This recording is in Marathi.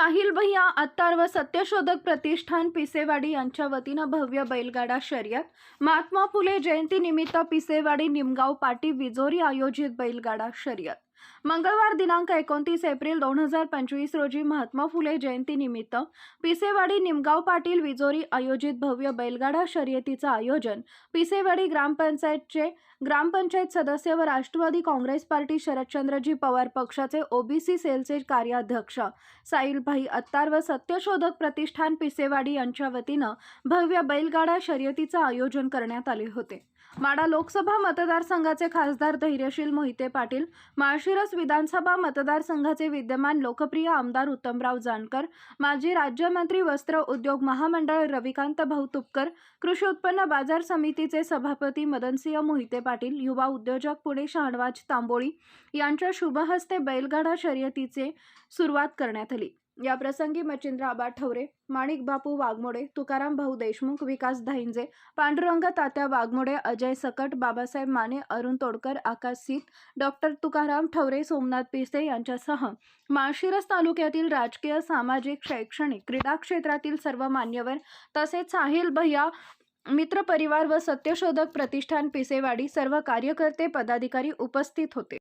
साहिल भैया अत्तार व सत्यशोधक प्रतिष्ठान पिसेवाडी यांच्या वतीनं भव्य बैलगाडा शर्यत महात्मा फुले जयंतीनिमित्त पिसेवाडी निमगाव पाटी विजोरी आयोजित बैलगाडा शर्यत. मंगळवार दिनांक एकोणतीस एप्रिल दोन हजार पंचवीस रोजी महात्मा फुले जयंतीनिमित्त पिसेवाडी निमगाव पाटील विजोरी आयोजित भव्य बैलगाडा शर्यतीचं आयोजन पिसेवाडी ग्रामपंचायतचे ग्रामपंचायत सदस्य व राष्ट्रवादी काँग्रेस पार्टी शरदचंद्रजी पवार पक्षाचे ओबीसी सेलचे कार्याध्यक्ष साईलभाई अत्तार व सत्यशोधक प्रतिष्ठान पिसेवाडी यांच्या वतीनं भव्य बैलगाडा शर्यतीचं आयोजन करण्यात आले होते. माडा लोकसभा मतदारसंघाचे खासदार धैर्यशील मोहिते पाटील माळशिरस विधानसभा मतदारसंघाचे विद्यमान लोकप्रिय आमदार उत्तमराव जानकर माजी राज्यमंत्री वस्त्र उद्योग महामंडळ रविकांत भाऊ तुपकर कृषी उत्पन्न बाजार समितीचे सभापती मदनसिंह मोहिते पाटील युवा उद्योजक पुणे शहाणवाज तांबोळी यांच्या शुभहस्ते बैलगाडा शर्यतीचे सुरुवात करण्यात आली. या प्रसंगी मच्छिंद्र आबा ठवरे माणिक बापू वाघमोडे तुकाराम भाऊ देशमुख विकास धाईंजे पांडुरंग तात्या वाघमोडे अजय सकट बाबासाहेब माने अरुण तोडकर आकाश सीत डॉक्टर तुकाराम ठवरे सोमनाथ पिसे यांच्यासह माळशिरस तालुक्यातील राजकीय सामाजिक शैक्षणिक क्रीडा क्षेत्रातील सर्व मान्यवर तसेच साहिल भैया मित्रपरिवार व सत्यशोधक प्रतिष्ठान पिसेवाडी सर्व कार्यकर्ते पदाधिकारी उपस्थित होते.